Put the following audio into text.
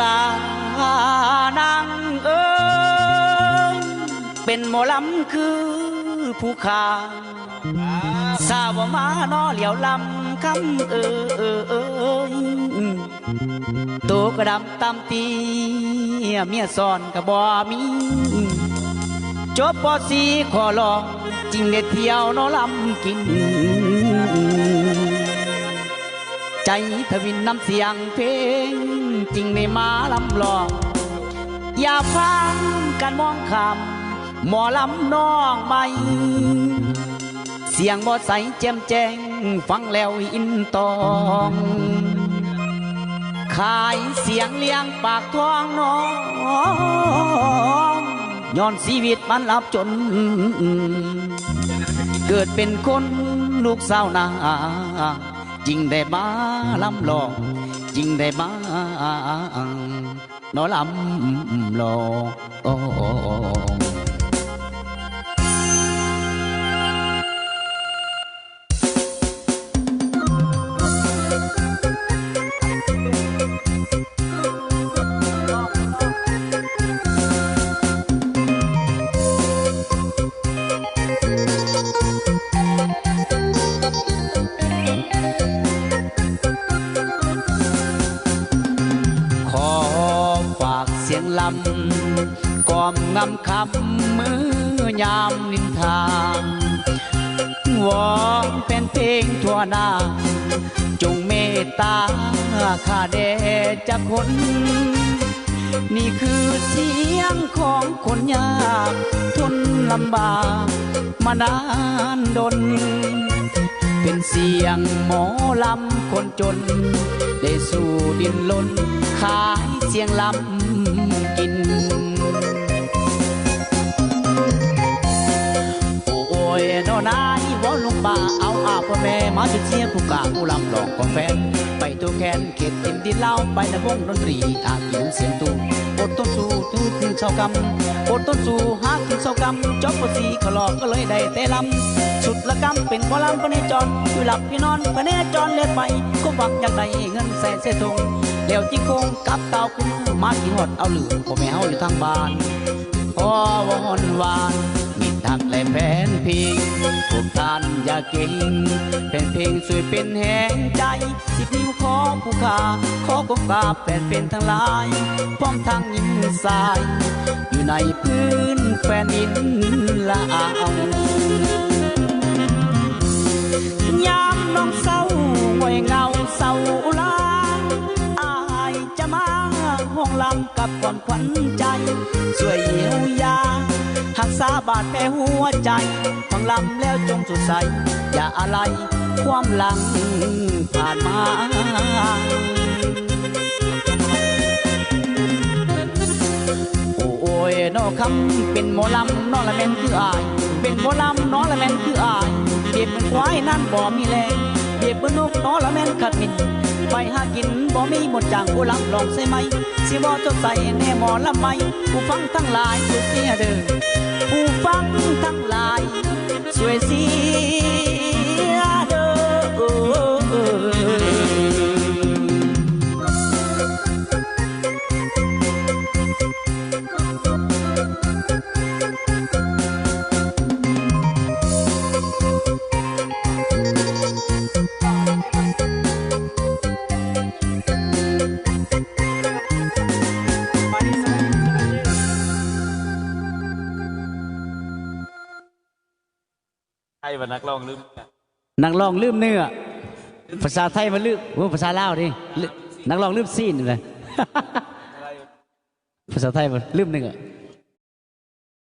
ลานังเอ้ยเป็นหมอลำคือผู้ขาสาวมานอเหลียวลำคำเอ้ยโตกระดำตามตีเมียสอนกระบอมี จบปอสีขอลองจริงเด็ดเที่ยวนอลำกิน ใจทวินน้ำเสียงเพลง จริงในมาลำลอง อย่าฟังกันมองคำหมอลำน้องใหม่เสียงบ่ใสแจ่มแจ้ง ฟังแล้วอินตอง ขายเสียงเลี้ยงปากท้องน้อง ย้อนชีวิตมันลับจน เกิดเป็นคนลูกสาวนาจริงได้มาลำลองจริงได้มานอลำลอง ลำกอมงำคำมือยามนินทางวอนเป็นเพลงทั่วหน้า จงเมตตาข้าแด่จะคน นี่คือเสียงของคนยาก ทนลำบากมานานดน เป็นเสียงหมอลำคนจน ได้สู่ดินลนขายเสียงลำกิน โอ้ยนอนนายวอลุงป่าเอาอาพ่อแม่มาจุดเสียผู้กาผู้ลำลองของแฟไปตัวแคนเขตดินดินเล่าไปในวงดนตรีอากินเสียงตูอดต้นสู้ตื้อถึงเช้ากำอดต้นสู้หาถึงเช้ากำจบปสีเขาหลอกก็เลยได้แต่ลำสุดละกำเป็นพอลำพเนจรอยู่หลับพี่นอนพเนจรเลียไปก็หวังอยากได้เงินแสนเสยทงแล้วจิโคงกับเต่าขึ้นมากินหอดเอาหลือพ่อแม่เฮาอยู่ทางบ้านพอวอนวาน ทักและแฟนเพลงพวกท่านอย่าเก่งเป็นเพลงสวยเป็นแห่งใจสิบนิ้วขอผู้ขาขอกบกาบแฟนเป็นทั้งหลายพร้อมทางยิ้มสาย อยู่ในพื้นแฟนอินละอา ใจ ช่วยเยียวยาหักษาบาดแผลหัวใจฟังลำแล้วจงสดใส อย่าอะไรความหลังผ่านมาโอ้ยนอคำเป็นหมอลำนอละแมนคืออาย เป็นหมอลำนอละแมนคืออายเปียบเป็นควายนั่นบ่มีแรงเปียบเป็นนกนอละแมนขัดมิน ไปหากินบ่มีหมดจางกูลังลองใช่ไหมสิบ่จดใส่แน่หมอละไหมผู้ฟังทั้งหลายช่วยเสียเด้อผู้ฟังทั้งหลายช่วยเสีย วันนักร้องลืมนักร้องลืมเนื้อ ภาษาไทยมันลืมโอ้ภาษาลาวดินักร้องลืมซีนเลยภาษาไทยมันลืมเนื้อ